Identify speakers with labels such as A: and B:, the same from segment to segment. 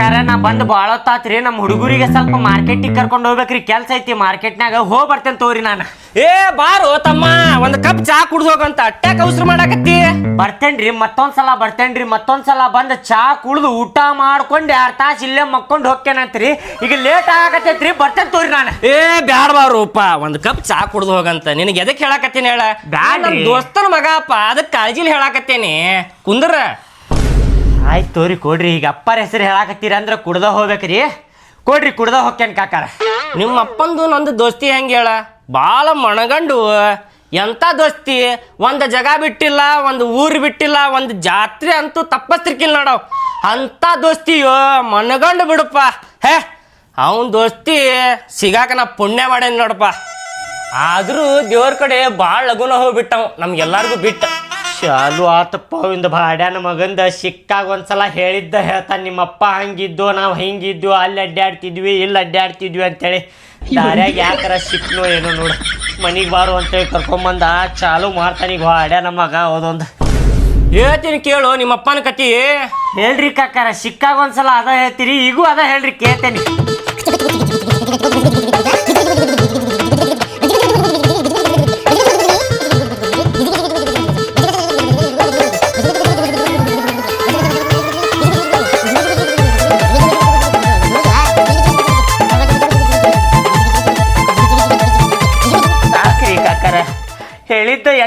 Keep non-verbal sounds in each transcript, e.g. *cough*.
A: ಕಾಕಾರ ನಾ ಬಂದ್ ಬಾಳ ಹೊತ್ತಾತ್ರಿ ನಮ್ಮ ಹುಡುಗರಿಗೆ ಸ್ವಲ್ಪ ಮಾರ್ಕೆಟಿಗೆ ಕರ್ಕೊಂಡು ಹೋಗ್ಬೇಕ್ರಿ. ಕೆಲ್ಸ ಐತಿ ಮಾರ್ಕೆಟ್ನಾಗ ಹೋಗ್ ಬರ್ತೇನೆ ತೋರಿ ನಾನು.
B: ಏ ಬಾರೋ ತಮ್ಮ. ಒಂದ್ ಕಪ್ ಚಾ ಕುಡ್ದು ಹೋಗಂತ ಅಟ್ಯಾಕ ಅವಸರ ಮಾಡಾಕತ್ತಿ.
A: ಬರ್ತೇನ್ರಿ ಮತ್ತೊಂದ್ಸಲ ಬರ್ತೇನ್ರಿ ಮತ್ತೊಂದ್ಸಲ ಬಂದ್ ಚಾ ಕುಡ್ದು ಊಟ ಮಾಡ್ಕೊಂಡು ಎರಡ್ ತಾಸು ಇಲ್ಲೇ ಮಕ್ಕೊಂಡು ಹೋಗ್ತೇನಂತ್ರಿ. ಈಗ ಲೇಟ್ ಆಗತೈತ್ರಿ ಬರ್ತೇನೆ ತೋರಿ ನಾನು.
B: ಏ ಬ್ಯಾಡ ಬಾರೋಪ ಒಂದ್ ಕಪ್ ಚಾ ಕುಡ್ದು ಹೋಗಂತ ನಿನಗೆ ಎದಕ್ ಹೇಳಾಕತ್ತೀನಿ ಹೇಳ?
A: ಬ್ಯಾಡ
B: ನಮ್ ದೋಸ್ತನ ಮಗಪ್ಪ ಅದಕ್ಕೆ ಕಾಳಜಿಲಿ ಹೇಳಾಕತ್ತೇನಿ. ಕುಂದ್ರ.
A: ಆಯ್ತು ತೋರಿ, ಕೊಡ್ರಿ. ಈಗ ಅಪ್ಪರ ಹೆಸರು ಹೇಳಾಕತ್ತೀರ ಅಂದ್ರೆ ಕುಡ್ದ ಹೋಗ್ಬೇಕ್ರಿ. ಕೊಡ್ರಿ, ಕುಡ್ದ ಹೋಗ್ಯನ್ ಕಾಕಾರ.
B: ನಿಮ್ಮ ಅಪ್ಪಂದು ನಂದು ದೋಸ್ತಿ ಹೆಂಗ ಹೇಳ? ಬಾಳ ಮಣಗಂಡು. ಎಂತ ದೋಸ್ತಿ? ಒಂದ್ ಜಗ ಬಿಟ್ಟಿಲ್ಲ, ಒಂದು ಊರು ಬಿಟ್ಟಿಲ್ಲ, ಒಂದು ಜಾತ್ರೆ ಅಂತೂ ತಪ್ಪಸ್ತಿರ್ಕಿಲ್ಲ ನೋಡವ್ ಅಂತ ದೋಸ್ತಿಯೋ ಮನಗಂಡು ಬಿಡಪ್ಪ. ಹೇ, ಅವನ್ ದೋಸ್ತಿ ಸಿಗಾಕ ನಾ ಪುಣ್ಯ ಮಾಡೇನಿ ನೋಡಪ್ಪ. ಆದ್ರೂ ದೇವ್ರ ಕಡೆ ಭಾಳ ಲಗುನ ಹೋಗ್ಬಿಟ್ಟವ್, ನಮ್ಗೆಲ್ಲಾರ್ಗು ಬಿಟ್ಟ.
A: ಚಾಲು ಆತಪ್ಪ, ಇಂದ ಬಾಡ್ಯಾನ ಮಗಂದ ಸಿಕ್ಕಾಗ ಒಂದ್ಸಲ ಹೇಳಿದ್ದ ಹೇಳ್ತಾನೆ ನಿಮ್ಮಪ್ಪ ಹಂಗಿದ್ದು, ನಾವು ಹಿಂಗಿದ್ದು ಅಲ್ಲಿ ಅಡ್ಡಾಡ್ತಿದ್ವಿ ಇಲ್ಲಿ ಅಡ್ಡಾಡ್ತಿದ್ವಿ ಅಂತೇಳಿ. ದಾರ್ಯಾಗ ಯಾಕರ ಸಿಕ್ನೋ ಏನೋ ನೋಡು. ಮನಿಗೆ ಬಾರು ಅಂತೇಳಿ ಕರ್ಕೊಂಬಂದ ಚಾಲು ಮಾಡ್ತಾನೆ ಈಗ ಬಾಡ್ಯಾನ ಮಗ ಅದೊಂದು
B: ಹೇಳ್ತೀನಿ ಕೇಳು, ನಿಮ್ಮಪ್ಪನ ಕತಿ.
A: ಹೇಳ್ರಿ ಕಾಕಾರ ಸಿಕ್ಕಾಗ ಒಂದ್ಸಲ ಅದ ಹೇಳ್ತೀರಿ, ಈಗೂ ಅದ ಹೇಳ್ರಿ, ಕೇಳ್ತೇನೆ.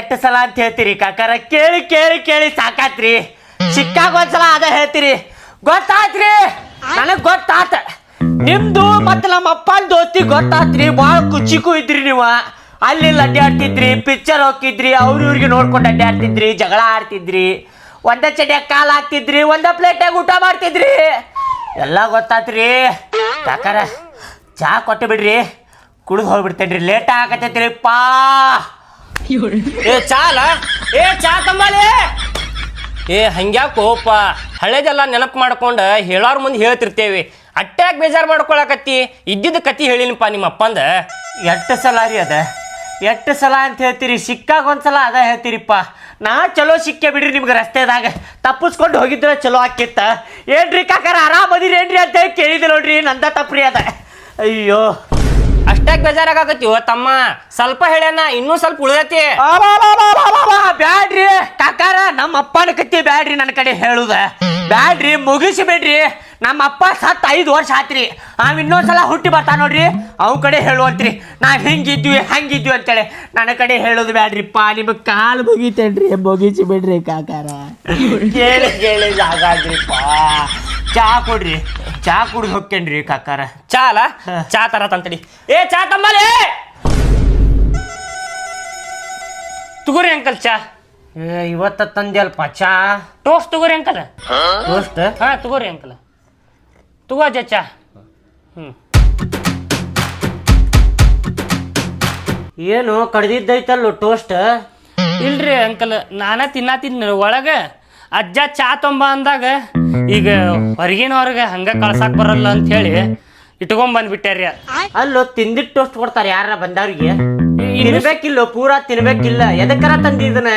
A: ಎಷ್ಟು ಸಲ ಅಂತ ಹೇಳ್ತೀರಿ ಕಾಕಾರ? ಕೇಳಿ ಕೇಳಿ ಕೇಳಿ ಸಾಕಾತ್ರಿ. ಸಿಕ್ಕಾಗ ಒಂದ್ಸಲ ಅದ ಹೇಳ್ತೀರಿ. ಗೊತ್ತಾತ್ರಿ? ನನಗ್ ಗೊತ್ತಾತ. ನಿಮ್ದು ಮತ್ತೆ ನಮ್ಮ ಅಪ್ಪನ ದೋಸ್ತಿ ಗೊತ್ತಾತ್ರಿ. ಭಾಳ ಖುಷಿಗೂ ಇದ್ರಿ ನೀವು. ಅಲ್ಲಿ ಅಡ್ಡಾಡ್ತಿದ್ರಿ ಪಿಕ್ಚರ್ ಹೋಗ್ತಿದ್ರಿ, ಅವ್ರ ಇವ್ರಿಗೆ ನೋಡ್ಕೊಂಡು ಅಡ್ಡಾಡ್ತಿದ್ರಿ ಜಗಳ ಆಡ್ತಿದ್ರಿ. ಒಂದೇ ಚಡಿಯಾಗ ಕಾಲ್ ಹಾಕ್ತಿದ್ರಿ, ಒಂದೇ ಪ್ಲೇಟ್ಯಾಗ ಊಟ ಮಾಡ್ತಿದ್ರಿ. ಎಲ್ಲ ಗೊತ್ತಾತ್ರಿ. ಕಾಕಾರ, ಚಾ ಕೊಟ್ಟು ಬಿಡ್ರಿ. ಕುಡಿದು ಹೋಗ್ಬಿಡ್ತೇನ್ರಿ. ಲೇಟ್ ಆಗತ್ತೈತ್ರಿ ಪಾ
B: ಏ ಚಾಲ? ಏ ಚಾ ತಂಬಾಲಿ? ಏ ಹಂಗ್ಯಾಕೋಪ ಹಳೇದೆಲ್ಲ ನೆನಪು ಮಾಡ್ಕೊಂಡು ಹೇಳೋರ್ ಮುಂದೆ ಹೇಳ್ತಿರ್ತೇವಿ. ಅಟ್ಟ್ಯಾಕ್ ಬೇಜಾರು ಮಾಡ್ಕೊಳಕತ್ತಿ. ಇದ್ದಿದ್ದ ಕತಿ ಹೇಳಿನಪ್ಪ ನಿಮ್ಮ ಅಪ್ಪಂದ
A: ಎಷ್ಟು ಸಲ ರೀ ಅದ? ಎಷ್ಟು ಸಲ ಅಂತ ಹೇಳ್ತೀರಿ? ಸಿಕ್ಕಾಗ ಒಂದ್ಸಲ ಅದ ಹೇಳ್ತೀರಿಪ್ಪ. ನಾ ಚಲೋ ಸಿಕ್ಕೆ ಬಿಡ್ರಿ ನಿಮ್ಗೆ ರಸ್ತೆದಾಗ. ತಪ್ಪಿಸ್ಕೊಂಡು ಹೋಗಿದ್ರೆ ಚಲೋ ಆಕಿತ್ತ ಏನ್ರಿ ಕಾಕಾರ ಆರಾಮದಿರಿ ಏನ್ರಿ ಅಂತ ಹೇಳಿ ಕೇಳಿದೆ ನೋಡ್ರಿ ನಂದ ತಪ್ಪ್ರಿ ಅದ. ಅಯ್ಯೋ.
B: ಅಷ್ಟ್ಯಾಕ್ ಬೇಜಾರಾಗತ್ತೀವ ತಮ್ಮ. ಸ್ವಲ್ಪ ಹೇಳ್ಯಾನ, ಇನ್ನೂ ಸ್ವಲ್ಪ ಉಳಿದತಿ.
A: ಬ್ಯಾಡ್ರಿ. ಕಾಕಾರ, ನಮ್ಮ ಅಪ್ಪನ ಕತ್ತಿ ಬ್ಯಾಡ್ರಿ ನನ್ನ ಕಡೆ ಹೇಳುದ. ಬ್ಯಾಡ್ರಿ ಮುಗಿಸಿ ಬಿಡ್ರಿ ನಮ್ಮ ಅಪ್ಪ ಸತ್ತ ಐದು ವರ್ಷ ಆತ್ರಿ. ಅವ್ ಇನ್ನೊಂದ್ಸಲ ಹುಟ್ಟಿ ಬರ್ತಾನ ನೋಡ್ರಿ. ಅವ್ ಕಡೆ ಹೇಳುವಂತ್ರಿ. ನಾವ್ ಹಿಂಗಿದ್ವಿ ಹಂಗಿದ್ವಿ ಅಂತೇಳಿ. ನನ್ನ ಕಡೆ ಹೇಳೋದು ಬ್ಯಾಡ್ರಿಪ್ಪ. ನಿಮಗೆ ಕಾಲು ಮುಗಿತೇನ್ರಿ ಮುಗಿಸಿ ಬಿಡ್ರಿ ಕಾಕಾರ. ಕೇಳಿ ಕೇಳಿ ಜಾಗಾದ್ರಿಪ್ಪ ಚಾ ಕೊಡ್ರಿ. ಚಾ ಕುಡ್ದು ಹೋಗ್ಕೇನ್ರಿ ಕಾಕಾರ.
B: ಚಾಲ ಚಾ ತರ ತಂತಡಿ ಏ ಚಾ ತಂಬಾಲಿ ತಗೋರಿ ಅಂಕಲ್ ಚಾ.
A: ಏ ಇವತ್ತ ಅಲ್ಪ ಚಾ?
B: ಟೋಸ್ಟ್ ತಗೋರಿ ಅಂಕಲ್?
A: ಟೋಸ್ಟ್?
B: ಹಾ ತಗೋರಿ ಅಂಕಲ್. ತಗೋ ಅಜ್ಜ ಚಾ ಹ್ಮ್.
A: ಏನು ಕಡ್ದಿದ್ದೈತಲ್ಲ ಟೋಸ್ಟ್
B: ಇಲ್ರಿ ಅಂಕಲ್ ನಾನ ತಿನ್ನತೀನಿ ಒಳಗ. ಅಜ್ಜ ಚಾ ತೊಂಬ ಅಂದಾಗ ಈಗ ಹೊರಗಿನವ್ರಿಗೆ ಹಂಗ ಕಳ್ಸಾಕ್ ಬರಲ್ಲ ಅಂತ ಹೇಳಿ ಇಟ್ಕೊಂಡ್ ಬಂದ್ಬಿಟ್ಟಾರ್ರಿ
A: ಅಲ್ಲೋ ತಿಂದಿದ್ ಟೋಸ್ಟ್ ಕೊಡ್ತಾರೆ ಯಾರ ಬಂದವ್ರಿಗೆ? ತಿನ್ಬೇಕಿಲ್ಲ ಪೂರಾ ತಿನ್ಬೇಕಿಲ್ಲ. ಎದಕ್ಕರ ತಂದಿದನ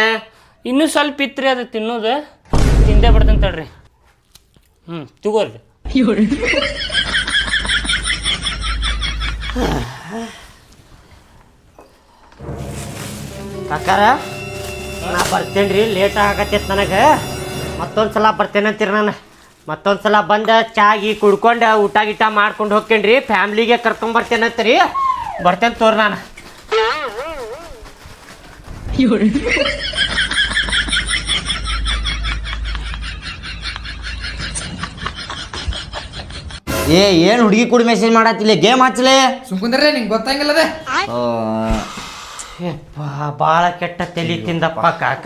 B: ಇನ್ನೂ ಸ್ವಲ್ಪ ಇತ್ರಿ ಅದು ತಿನ್ನೋದು. ತಿಂದೇ ಬಿಡ್ತಂತ ತಡ್ರಿ. ಹ್ಮ್
A: ನಾ ಬರ್ತೇನೆ ರೀ ಲೇಟ್ ಆಗತ್ತೈತೆ ನನಗೆ. ಮತ್ತೊಂದ್ಸಲ ಬರ್ತೇನಂತೀರಿ ನಾನು. ಮತ್ತೊಂದ್ಸಲ ಬಂದ ಚಾಗಿ ಕುಡ್ಕೊಂಡು ಊಟ ಗೀಟ ಮಾಡ್ಕೊಂಡು ಹೋಗ್ತೇನ್ರಿ ಫ್ಯಾಮ್ಲಿಗೆ ಕರ್ಕೊಂಡ್ ರೀ ಬರ್ತೇನೆ ತೋರ್ ನಾನು. *laughs*
C: ಏ ಏನು ಹುಡುಗಿ ಕೂಡ ಮೆಸೇಜ್ ಮಾಡತ್ತಿಲ್ಲ ಗೇಮ್ ಹಚ್ಚಲೆ
D: ಸುಮ್ಕುಂದ್ರೆ ನಿಂಗೆ ಗೊತ್ತಂಗಿಲ್ಲದೆ?
A: ಭಾಳ ಕೆಟ್ಟ ತಲೆ ತಿಂದಪ್ಪ ಕಾಕ.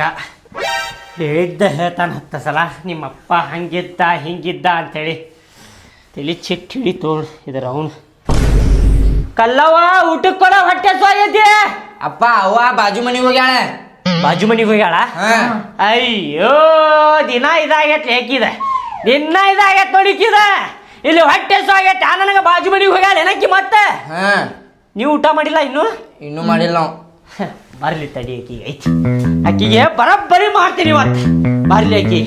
A: ಹೇಳಿದ್ದ ಹೇಳ್ತಾನ ಹತ್ತ ಸಲ ನಿಮ್ಮಪ್ಪ ಹಂಗಿದ್ದ ಹಿಂಗಿದ್ದ ಅಂತೇಳಿ. ತಲೆ ಚಿಟ್ಟು ಹಿಡಿ ಹಿಡಿತು ಇದ್ರ ಅವನು. ಕಲ್ಲವ್ವ ಊಟಕ್ಕೆ ಕೊಡ ಹೊಟ್ಟೆ ಸ್ವಾಗೈತಿ
C: ಅಪ್ಪ ಅವ್ವ ಬಾಜು ಮನೆಗೆ ಹೋಗ್ಯಾಳ.
A: ಬಾಜು ಮನಿಗೆ ಹೋಗ್ಯಾಳ? ಅಯ್ಯೋ ದಿನ ಇದಾಗೈತೆ ಹೇಗಿದೆ? ದಿನ ಇದಾಗೈತೆ ನೋಡಿಕಿದ ಇಲ್ಲಿ ಹೊಟ್ಟೆ ಸಾಗೈತೆ ಆ ನನಗೆ ಬಾಜು ಮನೆಗೆ ಹೋಗ್ಯಾಳ. ಏನಕ್ಕಿ ಮತ್ತೆ?
C: ಹಾ.
A: ನೀವು ಊಟ ಮಾಡಿಲ್ಲ ಇನ್ನು?
C: ಇನ್ನೂ ಮಾಡಿಲ್ಲ ನಾವು.
A: ಬರ್ಲಿ ತಡಿ ಆಕಿಗೆ ಐತಿ ಆಕಿಗೆ ಬರಬ್ಬರಿ ಮಾಡ್ತೀನಿ ಇವತ್ತು. ಬರ್ಲಿ ಆಕಿ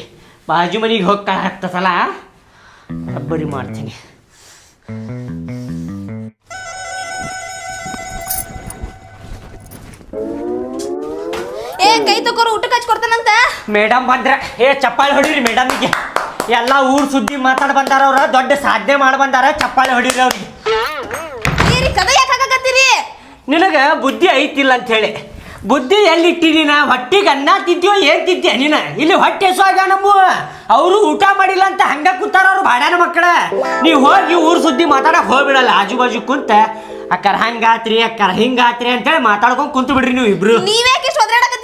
A: ಬಾಜು ಮನೆಗೆ ಹೋಗ್ತಾ ಹತ್ತ ಸಲ. ರಬ್ಬರಿ ಮಾಡ್ತೀನಿ.
E: ಏ ಕೈ ತಗೋರು ಊಟಕ್ಕೆ ಹಚ್ಕೊಡ್ತಾನಂತ
A: ಮೇಡಮ್ ಬಂದ್ರೆ. ಏ ಚಪ್ಪಾಳಿ ಹೊಡೀರಿ ಮೇಡಮ್ಗೆ. ಎಲ್ಲ ಊರ್ ಸುದ್ದಿ ಮಾತಾಡ್ ಬಂದಾರ ಅವ್ರ ದೊಡ್ಡ ಸಾಧನೆ ಮಾಡ್ ಬಂದಾರ ಚಪ್ಪಾಳೆ ಹೊಡೀರಿ ಅವ್ರಿಗೆ.
E: ಏರಿ ಕದ ಯಾಕೆ ಹಾಕಾಕತ್ತೀರಿ
A: ನಿನಗ ಬುದ್ಧಿ ಐತಿಲ್ಲ ಅಂತ ಹೇಳಿ. ಬುದ್ಧಿ ಎಲ್ಲಿ ಇಟ್ಟಿ ನೀನ ಹೊಟ್ಟಿಗೆ ಅನ್ನ ತಿಂತೀಯೋ ಏನ್ ತಿಂತೀಯ ನೀನ? ಇಲ್ಲಿ ಹೊಟ್ಟೆ ಹೆಸುವಾಗ ನಮ್ಮ. ಅವರು ಊಟ ಮಾಡಿಲ್ಲ ಅಂತ ಹಂಗ ಕೂತಾರ ಅವ್ರು ಬಾಡ್ಯಾನ ಮಕ್ಕಳ. ನೀವು ಹೋಗಿ ಊರ್ ಸುದ್ದಿ ಮಾತಾಡಕ್ ಹೋಗ್ಬಿಡಲ್ಲ ಆಜು ಬಾಜು ಕುಂತ. ಅಕ್ಕರ್ ಹಂಗಾತ್ರಿ ಅಕ್ಕರ್ ಹಿಂಗಾತ್ರಿ ಅಂತೇಳಿ ಮಾತಾಡ್ಕೊಂಡ್ ಕುಂತು ಬಿಡ್ರಿ ನೀವು ಇಬ್ರು
E: ನೀವ್ಯಾಕೆ ಇಷ್ಟು ಒದ್ರಾಡಕತ್ತೀರಿ? ಈಗ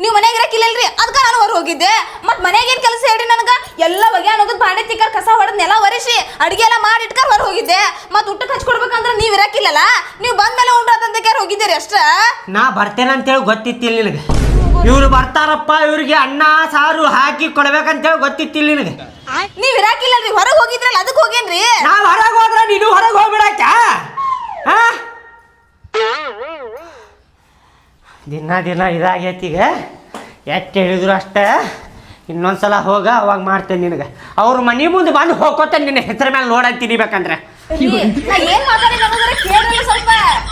E: ನೀವು ಮನೆಗೆ ಇರಕ್ಕಿಲ್ಲಲ್ರಿ ಅದಕ್ಕೆ ನಾನು ಹೊರ ಹೋಗಿದ್ದೆ. ಮತ್ತೆ ಮನೆಗೆ ಏನು ಕೆಲಸ ಹೇಳ್ರಿ ನನಗೆ? ಎಲ್ಲ ಬಗೆ ಅನ್ನೋದು ಬಾಂಡೆ ತಿಕ್ಕರ್ ಕಸ ಹೊಡೆದ್ ನೆಲ ಒರೆಸಿ ಅಡಿಗೆ ಎಲ್ಲ ಮಾಡಿ ಇಟ್ಕರ್ ಹೊರ ಹೋಗಿದ್ದೆ. ಮತ್ ಊಟಕ್ಕೆ ಹಚ್ಕೊಡ್ಬೇಕಂದ್ರೆ ನೀವು ಇರಕ್ಕಿಲ್ಲಲ್ಲ ನೀವು ಬಂದ್ಮೇಲೆ ಉಂಡ್ರತಂತ ಹೋಗಿದ್ದೀರಿ ಅಷ್ಟ?
A: ನಾ ಬರ್ತೇನೆ ಅಂತೇಳಿ ಗೊತ್ತಿತ್ತಿಲ್ಲ ನಿನಗೆ. ಇವ್ರು ಬರ್ತಾರಪ್ಪ ಇವ್ರಿಗೆ ಅನ್ನ ಸಾರು ಹಾಕಿ ಕೊಡ್ಬೇಕಂತೇಳಿ ಗೊತ್ತಿತ್ತಿಲ್ಲ ನಿನಗೆ.
E: ನೀವು ಇರಕ್ಕಿಲ್ಲಲ್ರಿ ಹೊರಗೆ ಹೋಗಿದ್ರಲ್ಲ ಅದಕ್ಕೆ ಹೋಗೇನ್ರಿ?
A: ನಾವ್ ಹೊರಗೆ ಹೋದ್ರೆ ನೀನು ಹೊರಗೆ ಹೋಗ್ಬಿಡಕ್ಕ ಹಾ? ದಿನ ದಿನ ಇದಾಗೈತಿ ಈಗ. ಎಷ್ಟು ಹೇಳಿದ್ರು ಅಷ್ಟೇ. ಇನ್ನೊಂದ್ಸಲ ಹೋಗ ಅವಾಗ ಮಾಡ್ತೇನೆ ನಿನಗೆ. ಅವ್ರ ಮನೆ ಮುಂದೆ ಬಂದು ಹೋಗ್ಕೋತೇನೆ ನಿನ್ನ ಹೆಸರ ಮೇಲೆ ನೋಡಂತೀನಿ ಬೇಕಂದ್ರೆ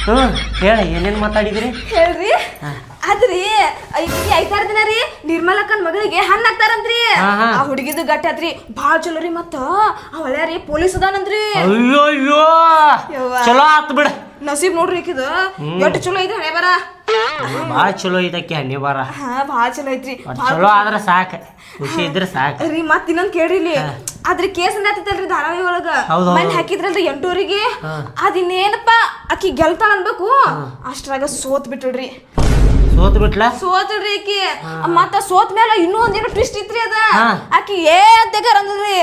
A: ಹ್ಞೂ ಹೇಳ ಏನೇನು ಮಾತಾಡಿದ್ರಿ?
E: ಹೇಳ್ರಿ. ಅದ್ರಿ ಐತಿ ಐತಾರ ದಿನ ರೀ ನಿರ್ಮಲಕ್ಕನ ಮಗಳಿಗೆ ಹಣ್ಣ ಹಾಕ್ತಾರಂತ್ರಿ.
A: ಹಾ, ಹಾ.
E: ಆ ಹುಡುಗಿದು ಗಟ್ಟಿ ಆತ್ರಿ. ಭಾಳ ಚಲೋ ರೀ ಮತ್ತ. ಅವಳ್ಯ ರೀ ಪೊಲೀಸ್ ಅದಾನಂದ್ರಿ
A: ಅಯ್ಯೋ ಅಯ್ಯೋ.
E: ಯವ್ವ.
A: ಚಲೋ ಆತ್ ಬಿಡ.
E: ನಸೀಬ್ ನೋಡ್ರಿ ಈಕಿದ. ಎಷ್ಟು ಚಲೋ ಐತ್ರಿ ಹಣೆ ಬರ.
A: ಭಾಳ ಚಲೋ ಇದಕ್ಕೆ ಹಣ್ಣಿ ಬಾರ.
E: ಹಾ ಭಾಳ ಚಲೋ ಐತ್ರಿ.
A: ಒಟ್
E: ಭಾಳ
A: ಚಲೋ ಆದ್ರೆ ಸಾಕು. ಖುಷಿ ಇದ್ರೆ ಸಾಕು.
E: ರೀ ಮತ್ ಇನ್ನೊಂದ್ ಕೇಳ್ರಿ ಇಲ್ಲಿ ಅದ್ರ ಕೇಸ್ ಆತಿತ್ತಲ್ರಿ ಧಾರಾವಾಹಿ ಒಳಗ.
A: ಹೌದ್ ಹೌದ್.
E: ಮನ್ ಹಾಕಿದ್ರಲ್ರಿ ಎಂಟೂರಿಗೆ. ಅದಿನ್ನೇನಪ್ಪ ಆಕಿ ಗೆಲ್ತಾಳ ಅನ್ಬೇಕು. ಅಷ್ಟ್ರಾಗ ಸೋತ್ ಬಿಟ್ಟಳ್ರಿ
A: ಸೋತ್ ಬಿಟ್ಲ
E: ಸೋತ್ರಿ ಆಕಿ ಮತ್ತ ಸೋತ್ ಮೇಲೆ ಇನ್ನೂ ಒಂದೇನು ಟ್ವಿಸ್ಟ್ ಇತ್ರಿ ಅದ. ಆಕಿ ಏ ಅಂತೆಗಾರ ಅಂದ್ರಿ.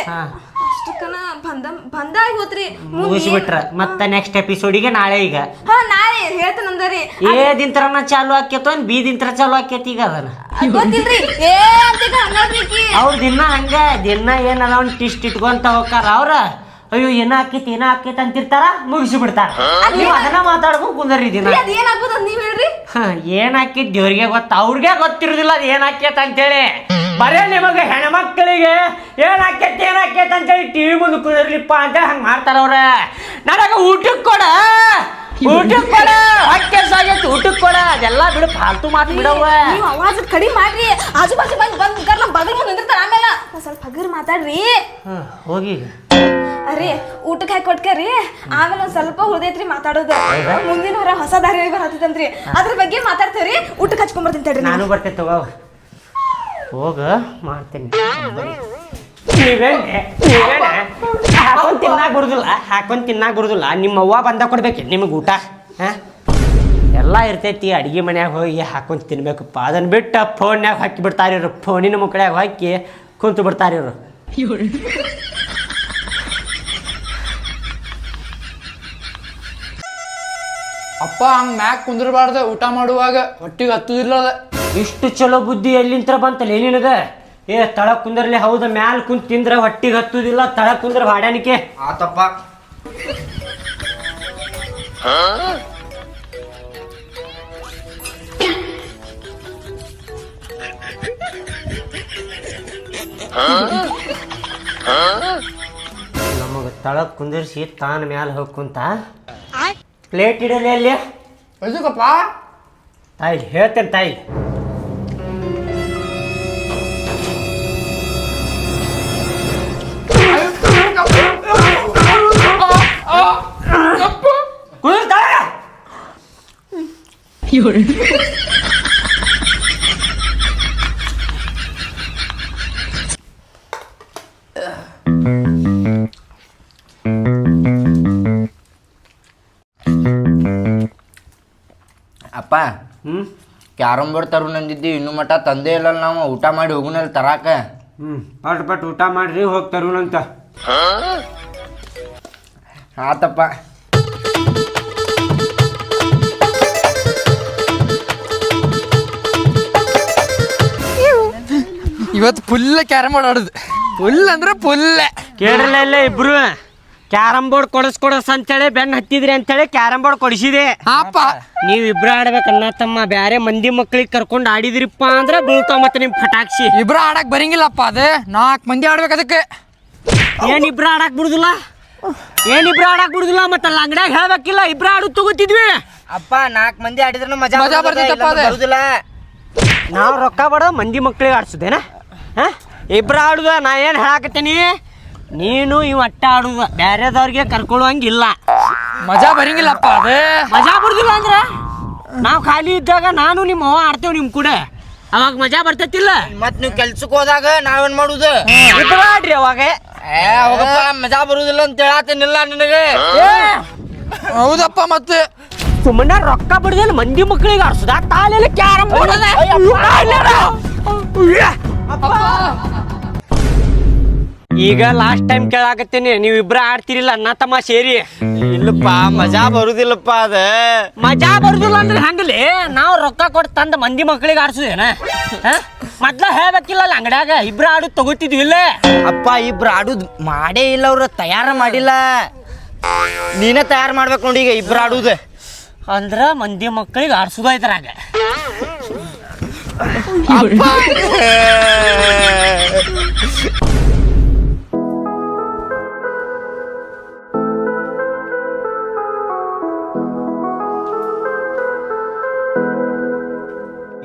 E: ಅಷ್ಟಕ್ಕನ ಬಂದ ಬಂದ ಹೋತ್ರಿ.
A: ಮುಗಿಸ್ಬಿಟ್ರ. ಮತ್ತ ನೆಕ್ಸ್ಟ್ ಎಪಿಸೋಡಿಗೆ ನಾಳೆ ಈಗ.
E: ಹಾ ನಾಳೆ ಹೇಳ್ತಾನಂದರಿ
A: ಏ ದಿಂತ್ರನ ಚಾಲು ಆಕೇತೋ ಏನ್? ಬಿ ದಿಂತ್ರ ಚಾಲು ಆಕೇತಿ ಈಗ ಅದನ್ನ?
E: ಗೊತ್ತಿಲ್ರಿ. ಏ ಅಂತೆಗ ಅನ್ನೋದ್ರಿ ಆಕಿ
A: ಅವ್ರ ದಿನ ಹಂಗ ದಿನ ಏನ್ ಅದ ಒಂದ್ ಟಿಸ್ಟ್ ಇಟ್ಕೊಂತ ಹೋಗ್ತಾರ ಅವ್ರ? ಅಯ್ಯೋ ಏನ ಆಕೇತಿ ಏನ ಆಕೇತಿ ಅಂತಿರ್ತಾರ? ಮುಗಿಸಿ ಬಿಡ್ತಾರ. ನೀವು ಅದನ್ನ ಮಾತಾಡ್ಬೋ ಕುಂದರಿ ದಿನ.
E: ಅದ್ ನೀವ್ ಹೇಳ್ರಿ?
A: ಏನ್ ಆಕೇತ್ ದೇವ್ರಿಗೆ ಗೊತ್ತ ಅವ್ರಿಗೆ ಗೊತ್ತಿರೋದಿಲ್ಲ ಅದ್ ಏನ್ ಆಕೇತ ಅಂತೇಳಿ. ಬರೇ ನಿಮಗೆ ಹೆಣ್ಮಕ್ಳಿಗೆ ಏನ್ ಆಕೇತಿ ಏನ್ ಅಂತ ಅಂತೇಳಿ ಟಿವಿ ಮುಂದೆ ಕುಂದರ್ಲಿಪ್ಪ ಅಂತ ಹಂಗ ಮಾಡ್ತಾರ ಅವ್ರ. ನನಗ ಊಟಕ್ಕೆ ಕೊಡ. ಊಟಕ್ಕೆ ಕೊಡ. ಹೊಟ್ಟೆ ಸಾಗೈತಿ ಊಟಕ್ ಕೊಡ. ಅದೆಲ್ಲ ಬಿಡು ಫಾಲ್ತು ಮಾತು ಬಿಡವ
E: ನೀವು ಅವಾಜ್ ಕಡಿಮೆ ಮಾಡ್ರಿ. ಆಜು ಬಾಜು ಬಂದ್ ಬಂದ್ ಬಗರ್ ನಮ್ ಬಗಲ್ ಮುಂದೆ ನಿಂದಿರ್ತಾರ ಆಮೇಲೆ ಸ್ವಲ್ಪ ಹಗರ್ ಮಾತಾಡ್ರಿ.
A: ಹೋಗಿ.
E: ಅರೆ ಊಟಕ್ಕೆ ಹಾಕಿ ಕೊಟ್ಕರಿ ಆಮೇಲೆ ಒಂದ್ ಸ್ವಲ್ಪ ಉಳ್ದೈತ್ರಿ ಮಾತಾಡೋದು. ಮುಂದಿನ ವಾರ ಹೊಸ ದಾರಿ ಬರತ್ತಂತ್ರಿ ಅದ್ರ ಬಗ್ಗೆ ಮಾತಾಡ್ತೇವ್ರಿ ಊಟಕ್ಕೆ ಹಚ್ಕೊಂಡ್ ಬರ್ತೀನಿ ತಡ್ರಿ
A: ನಾನು ಬರ್ತೇನೆ ತಗೋ. ಹೋಗ ಮಾಡ್ತೀನಿ. ನೀವೇನೆ ನೀವೇನೆ? ಹಾಕೊಂಡ್ ತಿನ್ನಾಗ ಬರುದಿಲ್ಲ ಹಾಕೊಂಡ್ ತಿನ್ನಾಗ ಬರುದಿಲ್ಲ. ನಿಮ್ಮ ಅವ್ವ ಬಂದ ಕೊಡ್ಬೇಕು ನಿಮಗೆ ಊಟ? ಹಾ? ಎಲ್ಲ ಇರ್ತೈತಿ ಅಡಿಗೆ ಮನ್ಯಾಗ ಹೋಗಿ ಹಾಕೊಂಡ್ ತಿನ್ಬೇಕಪ್ಪ. ಅದನ್ನ ಬಿಟ್ಟು ಫೋನ್ಯಾಗ ಹಾಕಿ ಬಿಡ್ತಾರ ಇವರು. ಫೋನಿನ ಮುಕ್ಕಳ್ಯಾಗ ಹಾಕಿ ಕುಂತು ಬಿಡ್ತಾರ ಇವ್ರು.
D: ಅಪ್ಪ ಹಂಗ್ ಮ್ಯಾಕ್ ಕುಂದಿರಬಾರ್ದ ಊಟ ಮಾಡುವಾಗ ಹೊಟ್ಟಿಗೆ ಹತ್ತುದಿಲ್ಲದ.
A: ಇಷ್ಟು ಚಲೋ ಬುದ್ಧಿ ಎಲ್ಲಿಂತ್ರ ಬಂತಲ್ಲ ನಿನಗ? ಏ ತಳ ಕುಂದರ್ಲಿ ಹೌದ ಮ್ಯಾಲ್ ಕುಂತ್ ತಿಂದ್ರ ಹೊಟ್ಟಿಗೆ ಹತ್ತುದಿಲ್ಲ ತಳ ಕುಂದ್ರ ಬಾಡ್ಯಾನಿಕೆ
C: ಆತಪ್ಪ.
A: ನಮಗ ತಳ ಕುಂದಿರ್ಸಿ ತಾನ ಮ್ಯಾಲ ಹೋಗಿ ಕುಂತ ಪ್ಲೇಟ್ ಇಡಲಿ ಅಲ್ಲಿ
D: ಎದಕ್ಕಪ್ಪ
A: ತಾಯಿ ಹೇಳ್ತೇನೆ ತಾಯಿ ಕುಂದ್ರ
C: ಅಪ್ಪ.
A: ಹ್ಞೂ
C: ಕ್ಯಾರಮ್ ಬೋರ್ಡ್ ತರು ನಂದಿದ್ದಿ ಇನ್ನು ಮಟ ತಂದೆ ಇಲ್ಲ ನಾವು ಊಟ ಮಾಡಿ ಹೋಗುನಲ್ಲಿ ತರಾಕ.
A: ಹ್ಞೂ ಪಟ್ ಪಟ್ ಊಟ ಮಾಡ್ರಿ ತರುಣಂತ
C: ಆತಪ್ಪ.
D: ಇವತ್ತು ಫುಲ್ ಕ್ಯಾರಮ್ ಬೋರ್ಡ್ ಆಡೋದು. ಫುಲ್ ಅಂದ್ರೆ ಫುಲ್
A: ಕೇಳಲ್ಲ ಇಲ್ಲ ಇಬ್ರು? ಕ್ಯಾರಮ್ ಬೋರ್ಡ್ ಕೊಡಸ್ ಕೊಡಸ್ ಅಂತೇಳಿ ಬೆನ್ ಹತ್ತಿದ್ರಿ ಅಂತೇಳಿ ಕ್ಯಾರಮ್ ಬೋರ್ಡ್ ಕೊಡಿಸಿದೆ.
D: ಅಪ್ಪ
A: ನೀವ್ ಇಬ್ರು ಆಡ್ಬೇಕನ್ನ ತಮ್ಮ ಬ್ಯಾರೆ ಮಂದಿ ಮಕ್ಳಿಗೆ ಕರ್ಕೊಂಡು ಆಡಿದ್ರಿಪ್ಪ ಅಂದ್ರೆ ಬೀಳ್ತಾವ ಮತ್ತೆ ನಿಮ್ ಪಟಾಕ್ಷಿ.
D: ಇಬ್ರು ಆಡಕ್ ಬರಂಗಿಲ್ಲಪ್ಪ ಅದ. ನಾಲ್ಕು ಮಂದಿ ಆಡ್ಬೇಕು ಅದಕ್ಕೆ.
A: ಏನ್ ಇಬ್ರ ಆಡಕ್ ಬಿಡುದಿಲ್ಲ? ಏನ್ ಇಬ್ರ ಆಡಕ್ ಬಿಡುದಿಲ್ಲ ಮತ್ತ ಅಲ್ಲಿ ಅಂಗಡ್ಯಾಗ ಹೇಳ್ಬೇಕಿಲ್ಲ ಇಬ್ರ ಆಡು ತಗೋತಿದ್ವಿ.
C: ಅಪ್ಪ ನಾಲ್ಕು ಮಂದಿ ಆಡಿದ್ರು ಮಜಾ
D: ಮಜಾ
C: ನಾವ್
D: ಬರ್ತೈತಪ್ಪ
C: ಇಲ್ಲಾಂದ್ರೆ
D: ಅದೇ.
C: ಬರುದಿಲ್ಲ.
A: ನಾವು ರೊಕ್ಕ ಬಡ ಮಂದಿ ಮಕ್ಳಿಗೆ ಆಡ್ಸುದೇನ? ಹಾ? ಇಬ್ರ ಆಡುದ ನಾ ಏನು ಹೇಳಾಕತ್ತೀನಿ? ನೀನು ಇವ್ ಅಟ್ಟ ಆಡುದ ಬ್ಯಾರೆದವ್ರಿಗೆ ಕರ್ಕೊಳ್ಳುವಂಗಿಲ್ಲ
D: ಮಜಾ ಬರಂಗಿಲ್ಲಪ್ಪ ಅದೇ.
A: ಮಜಾ ಬರುದಿಲ್ಲ ಅಂದ್ರೆ? ನಾವು ಖಾಲಿ ಇದ್ದಾಗ ನಾನು ನಿಮ್ಮ ಅವ್ವ ಆಡ್ತೇವೆ ನಿಮ್ ಕೂಡ. ಅವಾಗ ಮಜಾ ಬರ್ತೈತಿಲ್ಲ?
C: ಮತ್ ನೀವು ಕೆಲ್ಸಕ್ಕೆ ಹೋದಾಗ ನಾವೇನ್ ಮಾಡುದು?
A: ಇಬ್ರ ಆಡ್ರಿ ಅವಾಗ.
C: ಏ ಹೋಗಪ್ಪ ಮಜಾ ಬರುದಿಲ್ಲ ಅಂತ ಹೇಳತ್ತೇನಿಲ್ಲ ನಿನಗೆ.
D: ಹೌದಪ್ಪ ಮತ್ತೆ.
A: ಸುಮ್ಮನೆ ರೊಕ್ಕ ಬಡ್ದೇನು ಮಂದಿ ಮಕ್ಕಳಿಗೆ ಆಡ್ಸುದ. ತಾಲೆಲ್ಲ ಕ್ಯಾರಂ ಈಗ ಲಾಸ್ಟ್ ಟೈಮ್ ಕೇಳಾಕತ್ತೀನಿ ನೀವು ಇಬ್ರ ಆಡ್ತಿರಿಲ್ಲ ಅಣ್ಣ ತಮ್ಮ ಸೇರಿ
C: ಇಲ್ಲಪ್ಪ ಮಜಾ ಬರುದಿಲ್ಲಪ್ಪ ಅದ.
A: ಮಜಾ ಬರುದಿಲ್ಲ ಅಂದ್ರೆ ಹಂಗಲಿ ನಾವು ರೊಕ್ಕ ಕೊಟ್ಟು ತಂದ ಮಂದಿ ಮಕ್ಳಿಗೆ ಆಡ್ಸುದೇನ? ಮೊದ್ಲ ಹೇಳ್ಬೇಕಿಲ್ಲ ಅಲ್ಲಿ ಅಂಗಡ್ಯಾಗ ಇಬ್ರ ಆಡು ತಗೋತಿದ್ವಿ ಇಲ್ಲ.
C: ಅಪ್ಪ ಇಬ್ರು ಆಡುದ್ ಮಾಡೇ ಇಲ್ಲ ಅವ್ರ ತಯಾರ ಮಾಡಿಲ್ಲ. ನೀನೇ ತಯಾರು ಮಾಡ್ಬೇಕು ನೋಡಿ ಈಗ ಇಬ್ರು ಆಡುದ.
A: ಅಂದ್ರ ಮಂದಿ ಮಕ್ಳಿಗೆ ಆಡ್ಸುದ ಇದ್ರಾಗ.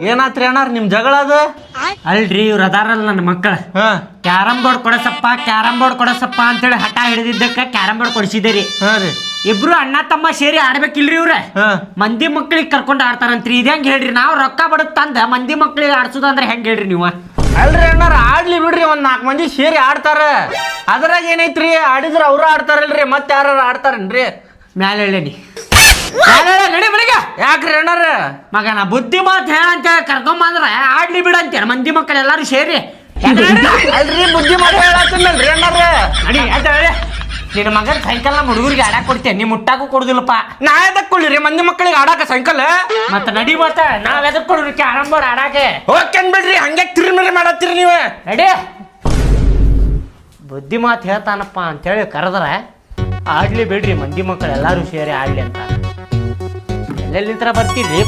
F: ಏನಾತ್ರಿ ಅಣ್ಣಾರ ನಿಮ್ ಜಗಳ ಅದು?
A: ಅಲ್ರಿ ಇವ್ರು ಅದಾರಲ್ಲ ನನ್ನ ಮಕ್ಕಳ.
F: ಕ್ಯಾರಮ್
A: ಕ್ಯಾರಂ ಬೋರ್ಡ್ ಕೊಡಸಪ್ಪ ಕ್ಯಾರಂ ಬೋರ್ಡ್ ಕೊಡಸಪ್ಪ ಅಂತೇಳಿ ಹಠ ಹಿಡಿದಿದ್ದಕ್ಕ ಕ್ಯಾರಂ ಬೋರ್ಡ್ ಕೊಡಿಸಿದೆ ರೀ. ಇಬ್ರು ಅಣ್ಣ ತಮ್ಮ ಸೇರಿ ಆಡ್ಬೇಕಿಲ್ರಿ ಇವ್ರ? ಮಂದಿ ಮಕ್ಳಿಗೆ ಕರ್ಕೊಂಡು ಆಡ್ತಾರಂತ್ರಿ ಇದ್ ಹೆಂಗ್ ಹೇಳ್ರಿ? ನಾವು ರೊಕ್ಕ ಬಡದ್ ತಂದ ಮಂದಿ ಮಕ್ಳಿಗೆ ಆಡ್ಸುದ ಅಂದ್ರೆ ಹೆಂಗ್ ಹೇಳ್ರಿ ನೀವು?
F: ಅಲ್ರಿ ಅಣ್ಣಾರ ಆಡ್ಲಿ ಬಿಡ್ರಿ ಒಂದ್ ನಾಲ್ಕು ಮಂದಿ ಸೇರಿ ಆಡ್ತಾರ. ಅದ್ರಾಗ ಏನೈತ್ರಿ ಆಡಿದ್ರ ಅವ್ರು ಆಡ್ತಾರಲ್ರಿ ಮತ್ತೆ ಯಾರು ಆಡ್ತಾರನ್ರಿ?
A: ಮ್ಯಾಲೆ ಹೇಳೇನಿ. ಮ್ಯಾಲ್ ಹೇಳೇ, ನಡಿ ಮನೆಗೆ.
F: ಯಾಕ್ರಿ ಅಣ್ಣಾರ?
A: ಮಗ ನಾ ಬುದ್ಧಿ ಮಾತು ಹೇಳಂತ ಕರ್ಕೊಂಬಂದ್ರ ಆಡ್ಲಿ ಬಿಡ ಅಂತೀರ ಮಂದಿ ಮಕ್ಕಳೆಲ್ಲಾರು ಸೇರಿ?
F: ಅಲ್ರಿ ಬುದ್ಧಿ ಮಾತು ಹೇಳತ್ತಿಲ್ಲಲ್ರಿ ಅಣ್ಣಾರ.
A: ನಡಿ ಅಂತ ಹೇಳಿ. ನಿನ್ನ ಮಗನ ಸೈಕಲ್ ನಮ್ಮ ಹುಡುಗರಿಗೆ ಆಡಾಕ್ ಕೊಡ್ತೇನೆ ನೀ ಮುಟ್ಟಾಕು ಕೊಡುದಿಲ್ಲಪ್ಪ.
F: ನಾ ಎದಕ್ ಕೊಡ್ಲಿರಿ ಮಂದಿ ಮಕ್ಕಳಿಗೆ ಆಡಾಕ ಸೈಕಲ್
A: ಮತ್ತ ನಡಿ ಮತ್ತ ನಾವ್ ಎದಕ್ ಕೊಡ್ರಿ ಕ್ಯಾರಂ ಬೋರ್ಡ್ ಆಡಾಕೆ
F: ಹೋಗ್ಕೇನ್ ಬಿಡ್ರಿ ಹಂಗೆ ತಿರ್ಮಿರಿ ಮಾಡತ್ತೀರಿ ನೀವು.
A: ನಡಿ. ಬುದ್ಧಿ ಮಾತು ಹೇಳ್ತಾನಪ್ಪ ಅಂತೇಳಿ ಕರೆದ್ರ ಆಡ್ಲಿ ಬಿಡ್ರಿ ಮಂದಿ ಮಕ್ಕಳು ಎಲ್ಲಾರು ಸೇರಿ ಆಡ್ಲಿ ಅಂತ. ಎಲ್ಲೆಲ್ಲಿಂತ್ರ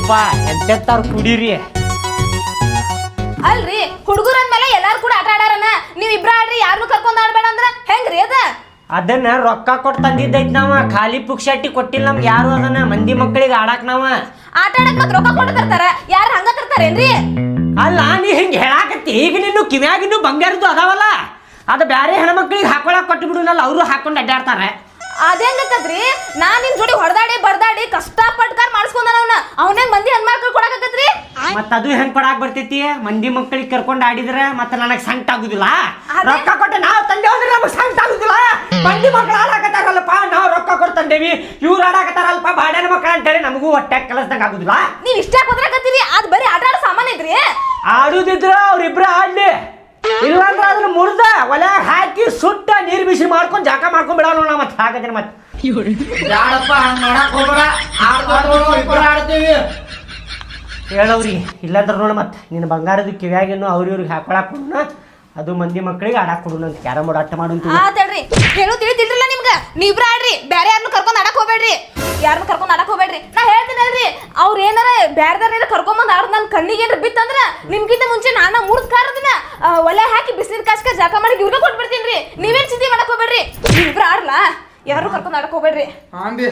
A: ಬಾ ಎಂತೆಂತಾರು ಕುಡೀರಿ.
E: ಅಲ್ರಿ ಹುಡುಗರ ಅಂದ್ಮೇಲೆ ಎಲ್ಲಾರು ಕೂಡ ಆಟ ಆಡಾರನ? ನೀವ್ ಇಬ್ರ ಆಡ್ರಿ ಯಾರನ್ನು ಕರ್ಕೊಂಡ್ ಆಡ್ಬೇಡ ಅಂದ್ರ ಹೆಂಗ್ರಿ ಅದ?
A: ಅದನ್ನ ರೊಕ್ಕ ಕೊಟ್ಟು ತಂದಿದ್ದೈತ್ ನಾವ. ಖಾಲಿ ಪುಕ್ಷಟ್ಟಿ ಕೊಟ್ಟಿಲ್ಲ ನಮ್ಗೆ ಯಾರು ಅದನ್ನ? ಮಂದಿ ಮಕ್ಕಳಿಗೆ ಆಡಾಕ್ ನಾವ.
E: ಆಟ ಆಡಕ್ ಮತ್ ರೊಕ್ಕ ಕೊಟ್ಟು ತರ್ತಾರ? ಯಾರ ಹಂಗ ತರ್ತಾರೇನ್ರಿ?
A: ಅಲ್ಲ ನೀ ಹಿಂಗ್ ಹೇಳಾಕತ್ತಿ. ಈಗ ನಿನ್ನು ಕಿವ್ಯಾಗಿನ್ನು ಬಂಗಾರದ್ದು ಅದಾವಲ್ಲ. ಅದು ಬ್ಯಾರೆ ಹೆಣ್ಮಕ್ಳಿಗೆ ಹಾಕೊಳಕ್ ಕೊಟ್ಟು ಬಿಡುನಲ್ಲ ಅವರು ಹಾಕೊಂಡು ಅಡ್ಡಾಡ್ತಾರೆ.
E: ಅದೇಂಗತ್ತದ್ರಿ ನಾ ನಿಮ್ ಜೋಡಿ ಹೊಡೆದಾಡಿ ಬರ್ದಾಡಿ ಕಷ್ಟ ಪಟ್ಕಾರ ಮಾಡಿಸ್ಕೊಂಡ ಅವನ. ಅವನೇ ಮಂದಿ ಹೆಣ್ಮಕ್ಳು ಕೊಡಕತ್ರಿ
A: ಮತ್ತ ಅದು ಹೆಂಗ್ ಕೊಡಾಕ್ ಬರ್ತೈತಿ ಮಂದಿ ಮಕ್ಕಳಿಗೆ ಕರ್ಕೊಂಡು ಆಡಿದ್ರ ಮತ್ತೆ ನನಗೆ ಸಂಕಟ ಆಗುದಿಲ್ಲ? ರೊಕ್ಕ ಕೊಟ್ಟು ನಾವು ತಂದೆ ಹೋದ್ರೆ ನಮಗ್ ಸಂಕಟ ಆಗುದಿಲ್ಲ? ಮಂದಿ ಮಕ್ಕಳು ಆಡಾಕತ್ತಾರಲ್ಲಪ್ಪ ನಾವು ರೊಕ್ಕ ಕೊಡ್ತಂದೇವಿ. ತಂದೇವಿ ಇವ್ರು ಆಡಾಕತ್ತಾರಲ್ಪ ಬಾಡ್ಯಾನ ಅಂತ ಅಂತೇಳಿ ನಮಗೂ ಹೊಟ್ಟೆ ಕೆಲಸದಂಗ ಆಗುದಿಲ್ಲ?
E: ನೀವ್ ಇಷ್ಟ ಕುದ್ರಕತ್ತೀರಿ? ಅದ್ ಬರೀ ಆಟ ಆಡೋ ಸಾಮಾನ್ ಇದ್ರಿ
A: ಆಡುದಿದ್ರ ಅವ್ರಿಬ್ರ ಆಡ್ಲಿ ಇಲ್ಲಾಂದ್ರ ಅದನ್ನ ಮುರ್ದ ಒಲ್ಯಾಗ ಹಾಕಿ ಸುಟ್ಟ ನೀರ್ ಬಿಸಿ ಮಾಡ್ಕೊಂಡ್ ಜಾಕ ಮಾಡ್ಕೊಂಡ್ ಬಿಡೋಣ ನೋಡ ಮತ್ತೆ. ಹಾಕತ್ತೀನಿ ಮತ್ತೆ.
C: ಬ್ಯಾಡಪ್ಪ ಹಂಗ್ ಮಾಡಕ್ ಹೋಗ್ಬೇಡ. ಆಡ್ತೀವಿ
A: ಹೇಳವ್ರಿ ಇಲ್ಲಾಂದ್ರ ನೋಡ ಮತ್ತೆ. ನಿನ್ನ ಬಂಗಾರದ ಕಿವ್ಯಾಗಿನ್ನು ಅವ್ರ ಇವ್ರಿಗೆ ಹಾಕೊಳಕ್ ಕೊಡೋಣ ಅದು ಮಂದಿ ಮಕ್ಕಳಿಗೆ ಆಡಾಕ್ ಕೊಡೋಣ ಅಂತ ಕ್ಯಾರಮ್ ಬೋರ್ಡ್ ಆಟ ಮಾಡು
E: ಆತಡ್ರಿ ಹೇಳು ತಿಳಿತಿಲ್ರಲ್ಲ ನಿಮ್ಗ? ನೀವ್ರ ಆಡ್ರಿ. ಬೇರೆ ಯಾರನ್ನು ಕರ್ಕೊಂಡ್ ಆಡಕ್ ಹೋಗ್ಬೇಡ್ರಿ. ಯಾರನ್ನು ಕರ್ಕೊಂಡ್ ಆಡಕ್ ಹೋಗ್ಬೇಡ್ರಿ. ನಾ ಹೇಳ್ತೀನಲ್ರಿ ಅವ್ರ ಏನಾರ ಬ್ಯಾರ್ದಾರ ಕರ್ಕೊಂಬಂದ್ ಆಡ್ ನನ್ ಕಣ್ಣಿಗೆ ಏನ್ರ ಬಿತ್ತಂದ್ರ ನಿಮ್ಗಿಂತ ಮುಂಚೆ ನಾನ ಮೂರ್ ಕಾರದಿನ ಒಲೆ ಹಾಕಿ ಬಿಸಿನೀರ್ ಕಾಸ್ಕ ಜಾಕ ಮಾಡಿ ಇವ್ರಿಗೆ ರೀ ನೀವೇನ್ ಚಿಂತೆ ಮಾಡಕ್ ಹೋಗ್ಬೇಡ್ರಿ. ಇಬ್ರು ಆಡ್ಲಾ. ಯಾರು ಕರ್ಕೊಂಡು ಆಡಕ್ ಹೋಗ್ಬೇಡ್ರಿ.
D: ಆಂದಿ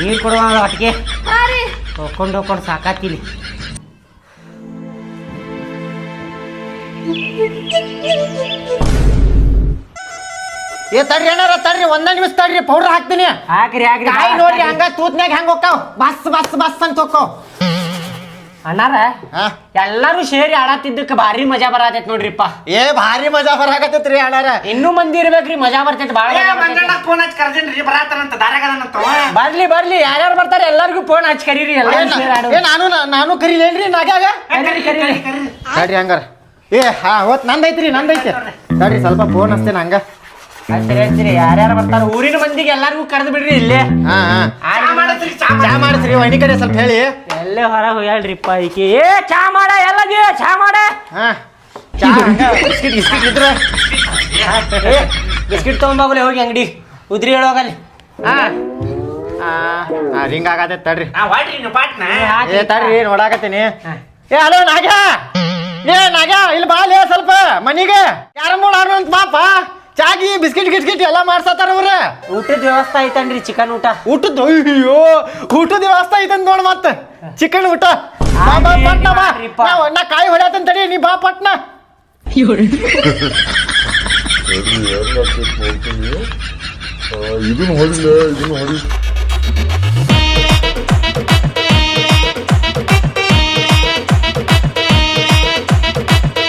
A: ನೀರ್ ಕೊಡುವ ಅಟ್ಗೆ
E: ಹಾ ರೀ.
A: ಹೋಗ್ಕೊಂಡು ಹೋಗ್ಕೊಂಡು ಸಾಕಾತಿಲಿ
F: ಏ ತಡ್ರಿ ಏನಾರ ತಡ್ರಿ. ಒಂದ ನಿಮಿಷ ತಡ್ರಿ. ಪೌಡರ್ ಹಾಕ್ತೀನಿ.
A: ಹಾಕ್ರಿ ಹಾಕ್ರಿ.
F: ಕಾಯಿ ನೋಡ್ರಿ ಹಂಗ ತೂತ್ನ್ಯಾಗ ಹೆಂಗ ಹೋಗ್ತಾವ್ ಬಸ್ ಬಸ್ ಬಸ್ ಅಂತ ಹೋಗ್ತಾವ್
A: ಅಣ್ಣಾರ
F: ಹಾ?
A: ಎಲ್ಲಾರು ಸೇರಿ ಆಡತ್ತಿದ್ದಕ್ಕೆ ಭಾರಿ ಮಜಾ ಬರತೈತ್ ನೋಡ್ರಿಪ್ಪ.
F: ಏ ಭಾರಿ ಮಜಾ ಬರಾಕತ್ತೈತ್ರಿ ಅಣ್ಣಾರ.
A: ಇನ್ನೂ ಮಂದಿ ಇರ್ಬೇಕ್ರಿ ಮಜಾ ಬರ್ತೈತಿ ಬರ್ತೈತಿ.
F: ಫೋನ್ ಹಚ್ಚಿ ಕರ್ದೇನ್ರಿ ಬರಾತನಂತ ದಾರಗನಂತ
A: ಬರ್ಲಿ ಬರ್ಲಿ ಯಾರ್ಯಾರು ಬರ್ತಾರೆ ಎಲ್ಲರಿಗೂ ಫೋನ್ ಹಚ್ಚಿ ಕರೀರಿ ಎಲ್ಲಾರು ಸೇರಿ ಆಡೋಣ.
F: ಏ ನಾನು ನಾನು ಕರೀಲೇನ್ರಿ ನಾಗ್ಯಾಗ?
A: ಕರೀರಿ,
F: ಹಂಗಾರ. ಏ ಹಾ ಹೋತ್ ನಂದೈತ್ರಿ ನಂದೈತೆ. ಸ್ವಲ್ಪ ಫೋನ್ ಹಚ್ತೇನೆ ಹಂಗ.
A: ಯಾರ್ಯಾರು ಬರ್ತಾರ ಊರಿನ ಮಂದಿಗೆ ಎಲ್ಲಾರ್ಗೂ ಕರೆದು ಬಿಡ್ರಿ ಇಲ್ಲೇ.
F: ಹಾ ಹಾ. ಚಾ ಮಾಡಿಸ್ರಿ ವೈನಿ ಕಡೆ ಸ್ವಲ್ಪ ಹೇಳಿ.
A: ಎಲ್ಲೇ ಹೊರ ಹೋಗ್ಯಾಳ್ರಿಪ್ಪ ಈಕಿ. ಏ ಚಾ ಮಾಡ ಎಲ್ಲದಿ ಚಾ ಮಾಡ.
F: ಹಾ. ಚಾ ಬಿಸ್ಕಿಟ್ ಬಿಸ್ಕಿಟ್ ಇದ್ರ.
A: ಬಿಸ್ಕಿಟ್ ತಗೊಂಬೋಗಲಿ ಹೋಗಿ ಅಂಗಡಿ. ಉದ್ರಿ ಹೇಳೋಗಲ್ಲಿ
F: ಹಾ. ರಿಂಗ್ ಆಗತ್ತೆ ತಡ್ರಿ. ಏ ತಡ್ರಿ ನೋಡಾಕತ್ತೀನಿ. ಏ ಹಲೋ ನಾಗ್ಯ. ಏ ನಾಗ್ಯ ಇಲ್ಲಿ ಬಾ ಲೇ ಸ್ವಲ್ಪ ಮನಿಗೆ. ಯಾರ ಮೂಡ್ ಅಂತ ಬಾಪ. ಚಾಗಿ ಬಿಸ್ಕಿಟ್ ಗಿಸ್ಕಿಟ್ ಎಲ್ಲ ಮಾಡ್ಸತ್ತಾರ ಅವ್ರ
A: ಊಟದ ವ್ಯವಸ್ಥೆ ಐತನ್ರಿ ಚಿಕನ್ ಊಟ.
F: ಊಟದ ಅಯ್ಯೋ ಊಟದ ವ್ಯವಸ್ಥೆ ಐತನ್ ನೋಡ್ ಮತ್ತ. ಚಿಕನ್ ಊಟ. ಬಾ ಬಾ ಪಟ್ನ ಬಾ.
A: ಮಾಡ್ರಿಪ್ಪ.
F: ನಾ- ನಾ ಕಾಯಿ ಹೊಡ್ಯಾತಂತ ತಡಿ ನೀ ಬಾ ಪಟ್ನ.
G: ಇದನ್ನ ಹೊಡಿಲ್ಲ ಇದನ್ನ ಹೊಡಿ